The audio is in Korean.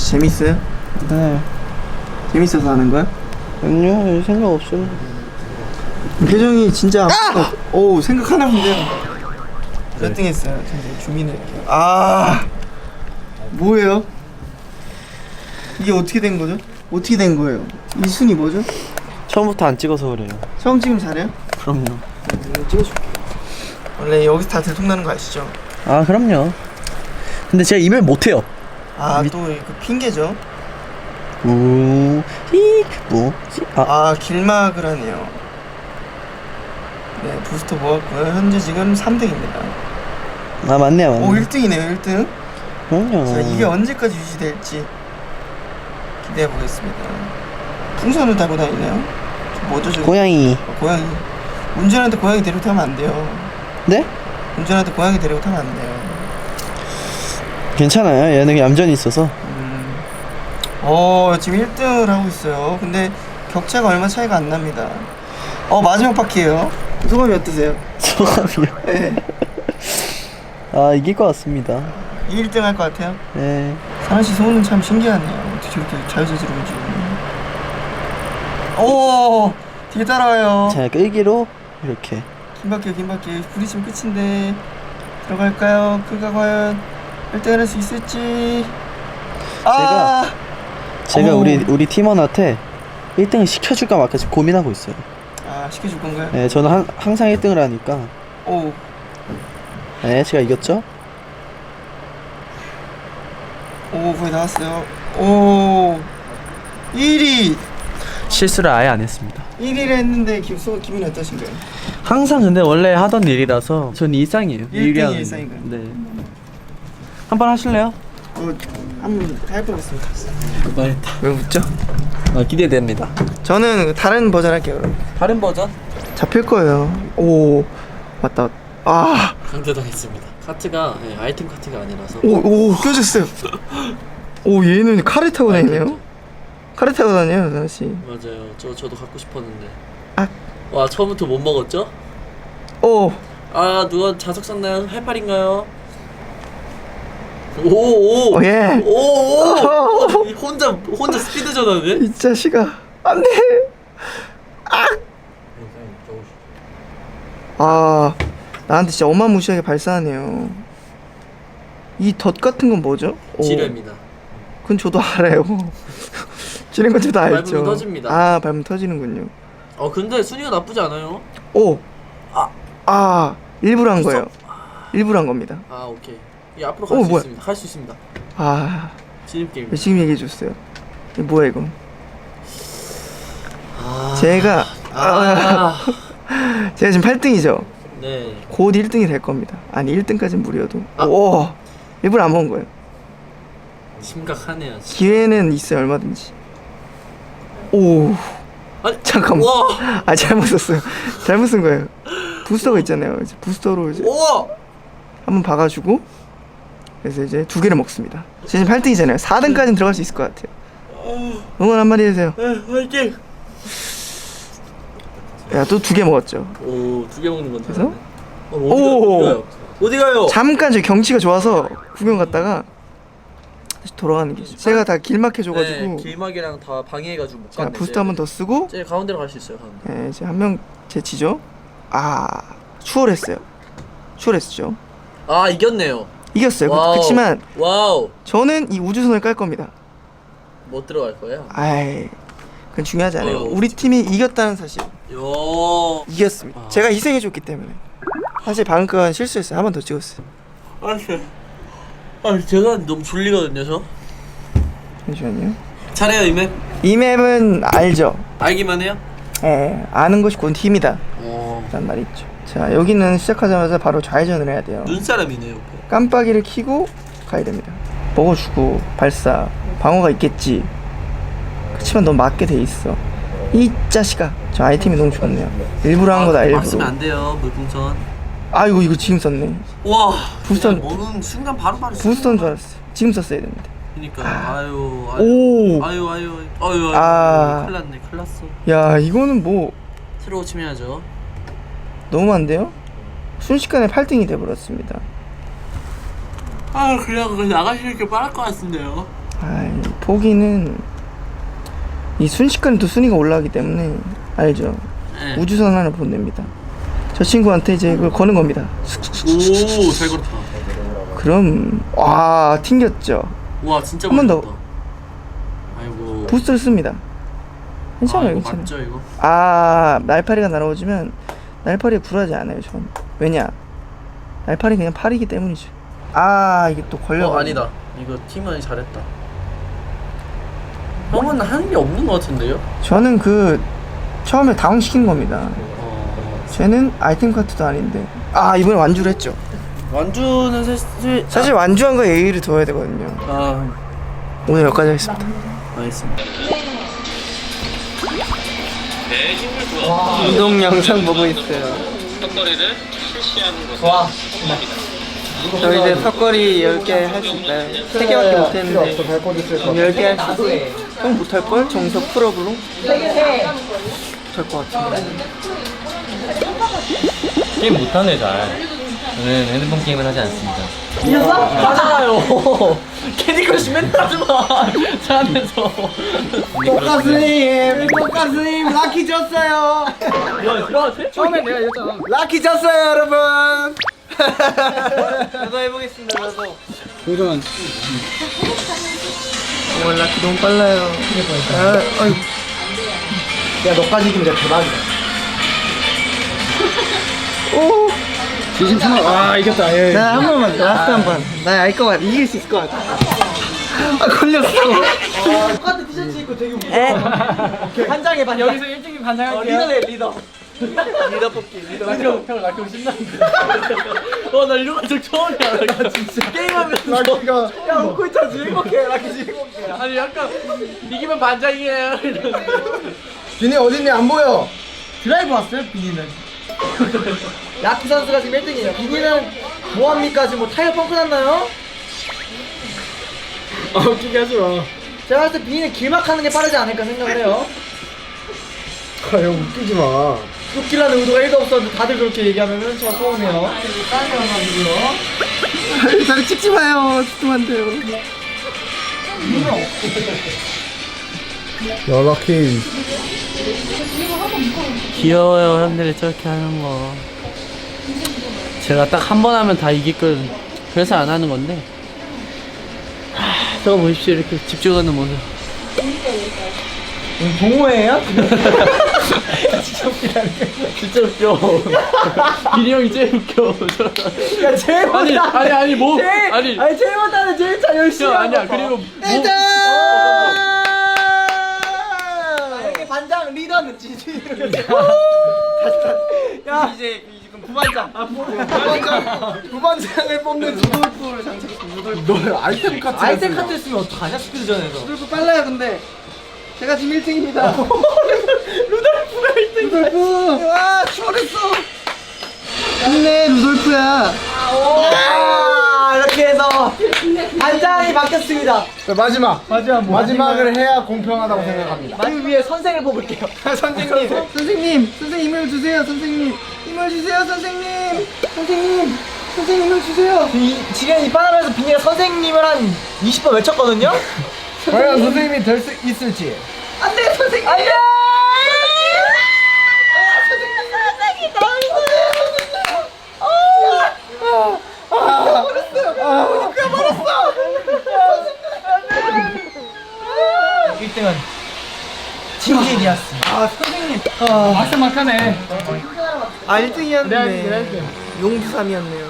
씨 재밌어요? 네. 재밌어서 하는 거야? 아니요, 생각 없어요. 표정이 진짜 아! 오 생각하나 본데요 몇 등 했어요? 진짜 주민을 아 뭐예요? 이게 어떻게 된 거죠? 어떻게 된 거예요? 이 순위 뭐죠? 처음부터 안 찍어서 그래요. 처음 찍으면 잘해요? 그럼요. 이거 찍어줄게 원래 여기서 다 들통나는 거 아시죠? 아, 그럼요. 근데 제가 이메일 못해요. 아또 그 핑계죠 우, 히, 우, 히, 아, 아 길막을 하네요 네 부스터 모았고요 현재 지금 3등입니다 아 맞네요, 맞네. 오 1등이네요 1등 그럼요. 자 이게 언제까지 유지될지 기대해 보겠습니다. 풍선을 달고 다니네요. 저 뭐죠 저 고양이. 어, 고양이. 운전하는데 고양이 데리고 타면 안 돼요. 네? 운전하는데 고양이 데리고 타면 안 돼요. 괜찮아요. 얘는 얌전히 있어서. 음. 어 지금 1등을 하고 있어요. 근데 격차가 얼마 차이가 안 납니다. 어 마지막 바퀴예요. 소감이 어떠세요? 소감이요. 네. 아 이길 것 같습니다. 1등 할 것 같아요. 네. 사나 씨 소는 참 신기하네요. 어떻게 저렇게 자유자재로 움직이네. 오 뒤에 따라와요. 자 끌기로 이렇게. 긴박해 긴박해 부딪히면 끝인데 들어갈까요? 그가 과연 1등을 할수 있을지 아 제가 어머. 우리 우리 팀원한테 1등을 시켜줄까 말까 지금 고민하고 있어요. 아 시켜줄 건가요? 네, 저는 한, 항상 1등을 하니까. 오 네, 제가 이겼죠? 오 거의 나왔어요 오 1위 실수를 아예 안 했습니다. 1위를 했는데 기, 소, 기분이 어떠신가요? 항상 근데 원래 하던 일이라서 전 일상이에요. 일등이 일이 하는 거. 일상인가요? 네. 한번 하실래요? 어, 한번 해보겠습니다 말했다. 왜 웃죠? 아, 기대됩니다. 저는 다른 버전 할게요 그럼 다른 버전? 잡힐 거예요 오 맞다 아 강제당했습니다. 카트가 예, 아이템 카트가 아니라서 오, 오, 껴졌어요. 오, 얘는 카레 타고 다니네요? 카레 타고 다녀요, 사나씨. 맞아요. 저 저도 갖고 싶었는데. 아. 와 처음부터 못 먹었죠? 오, 아 누가 자석 샀나요? 해파리인가요? 오오 오, 예. 오오 혼자 혼자 스피드 전환해? 이 자식아. 안 돼. 아. 아, 나한테 진짜 어마무시하게 발사하네요. 이 덫 같은 건 뭐죠? 오, 지뢰입니다. 그건 저도 알아요. 지는 건 저도 알죠. 밟으면 터집니다. 아, 밟으면 터지는군요. 어 근데 순위가 나쁘지 않아요. 오. 아, 일부러 한 거예요. 일부러 한 겁니다. 아 오케이. 이 앞으로 어, 갈수 뭐야? 있습니다. 할수 있습니다. 아, 진입 게임. 왜 지금 얘기해 줬어요? 이게 뭐야 이거? 아, 제가 아, 제가 지금 8등이죠. 네. 곧 1등이 될 겁니다. 아니 1등까지는 무리여도. 아. 오, 일부러 안 먹은 거예요. 심각하네요. 진짜. 기회는 있어요 얼마든지. 오, 아니, 잠깐만. 와, 아 잘못 썼어요. 잘못 쓴 거예요. 부스터가 있잖아요. 이제 부스터로 이제 우와. 한번 봐가지고 그래서 이제 두 개를 먹습니다. 지금 8등이잖아요. 4등까지는 들어갈 수 있을 것 같아요. 응원 한마디 해주세요. 네, 화이팅. 야 또 두 개 먹었죠. 오, 두 개 먹는 건데. 그래서? 어, 오. 어디 가요? 어디 가요? 잠깐 저 경치가 좋아서 구경 갔다가 다시 돌아가는 게 제가 다 길막해줘가지고 네, 길막이랑 다 방해해가지고 못자 갔네. 부스터 한 번 더 쓰고 제 가운데로 갈 수 있어요. 가운데. 네, 이제 한 명 제치죠 아 추월했어요 추월했죠 아 이겼네요. 이겼어요 와우. 그, 렇지만 와우. 저는 이 우주선을 깔 겁니다 못 들어갈 거예요. 아이 그건 중요하지 않아요 어. 우리 팀이 이겼다는 사실 요. 이겼습니다 아. 제가 희생해줬기 때문에 사실 방금 건 실수했어요 한 번 더 찍었어요 아, 제- 아, 제가 너무 졸리거든요, 저. 잠시만요 잘해요, 이 맵. 이 맵은 알죠 알기만 해요? 예 아는 것이 곧 힘이다 오. 라는 말이 있죠 자 여기는 시작하자마자 바로 좌회전을 해야 돼요 눈사람이네요. 옆에. 깜빡이를 켜고 가야 됩니다. 먹어주고 발사 방어가 있겠지. 그렇지만 넌 맞게 돼 있어. 이 자식아. 저 아이템이 너무 좋네요. 일부러 한 거다 막 쓰면 일부러. 안 돼요, 물풍선. 아이고 이거 지금 썼네. 와. 부스턴. 모르는 순간 바로바로. 부스터인 줄 알았어. 지금 썼어야 됩니다. 그니까 아유 아유 오. 아유 아유 아유 아유 아. 큰일 났네 큰일 났어 야 이거는 뭐 새로 고침해야죠 너무 안 돼요? 순식간에 8등이 돼버렸습니다. 아 그냥 나가시는 게 빠를 것 같은데요 아이 거기는 이 순식간에 또 순위가 올라가기 때문에 알죠. 네. 우주선 하나 보냅니다. 저 친구한테 이제 그걸 거는 겁니다. 오잘 걸었다. 그럼 와 튕겼죠. 와 진짜 한 번 더. 걸렸다. 아이고. 부스를 씁니다. 아, 괜찮아요, 이거 괜찮아요. 맞죠 이거? 아 날파리가 날아오지만 날파리에 굴하지 않아요 전 왜냐 날파리 그냥 팔이기 때문이죠 아 이게 또 걸려 어 아니다. 이거 팀원이 잘했다. 형은 하는 게 없는 것 같은데요? 저는 그 처음에 당황시킨 겁니다 어. 쟤는 아이템 카트도 아닌데 아 이번에 완주를 했죠 완주는 사실 사실 완주한 거에 예의를 둬야 되거든요 아 오늘 여기까지 하겠습니다 알겠습니다. 운동 영상 보고 있어요 턱걸이를 실시하는 것을 와 합니다. 저 이제 턱걸이 10개 할 수 있나요? 3개밖에 못했는데 10개 할 수 있어요 형 못할걸? 정석 풀업으로? 될것 같은데 게임 못하네 잘. 저는 핸드폰 게임을 하지 않습니다. 하잖아요. 캐디 크러쉬 맨날 하지마. 차면서. 똑가스님 똑가스님 라키 졌어요. 야, 처음에 내가 이랬잖아. 라키 졌어요 여러분. 저도 해보겠습니다 저도. 도전 오 라키 너무 빨라요. 아, 아이고. 야 너까지 이기면 진짜 대박이다. 오 진심 참아 아 이겼다. 예. 나 한 번만 라스트 한 번. 나 알 것 같아 이길 수 있을 것 같아. 아 걸렸어. 똑같은 티셔츠 입고 되게 웃겨. 반장해 반장. 여기서 1등이 반장할게요. 리더네 리더. 리더 뽑기 리더. 형, 형, 나 그거 신나는데. 어, 나 이런 거좀 처음이야, 나 진짜. 게임하면서. 라키가 야 웃고 있잖아 지금 행복해 라키 지금 행복해 아니, 약간, 이기면 반장이에요. 이러는데. 비니 어딨니? 안 보여. 드라이브 왔어요, 비니는? 라키 선수가 지금 1등이에요 비니는 뭐합니까 지금 뭐 타이어 펑크 났나요? 아, 웃기게 하지 마. 제가 봤을 때 비니는 길막하는 게 빠르지 않을까 생각을 해요 아 형 웃기지 마. 웃기라는 의도가 1도 없었는데 다들 그렇게 얘기하면은 저 서운해요 다리 찍지 마요 찍으면 안 돼요 연락해. 귀여워요, 형들이 저렇게 하는 거. 제가 딱 한 번 하면 다 걸, 그래서 안 하는 건데. 하, 저거 보십시오, 이렇게 집중하는 모습. 동호회예요? 진짜 웃겨. 비니 형이 제일 웃겨. 야 제일 아니, 못하네 아니, 아니, 뭐. 제일, 아니, 아니 제일 못하는 제일 잘 열심히 형, 하는 아니야. 거 봐. 그리고. 뭐, 일등! 어, 여기 반장 리더는 지지. 야 이제 부반장. 아 부반장. 부반장을 뽑는 루돌프를 장착했습니다. 너 아이템 카트. 아이템 카트 쓰면 어떡하냐 스피드전에서. 루돌프 빨라요 근데. 제가 지금 1등입니다. 루돌프가 1등. 루돌프. 와 추월했어. 안네 루돌프야. 아, 이렇게 해서 반장이 바뀌었습니다. 자, 마지막. 마지막 뭐? 마지막을 해야 공평하다고 생각합니다. 그 위에 선생을 뽑을게요. 선생님. 선생님, 선생님 힘을 주세요. 선생님, 힘을 주세요. 선생님, 선생님, 선생님 힘을 주세요. 지금 이 바람에서 비니가 선생님을 한 20번 외쳤거든요. 과연 선생님이 될 수 있을지. 안돼 선생님. 안돼. 선생님, 선생님 너무 선생님. 아, 버렸어요. 그냥 버렸어. 1등은 진진이었습니다. 아 선생님. 아, 막상막하네. 아 1등이었는데 용규삼이었네요.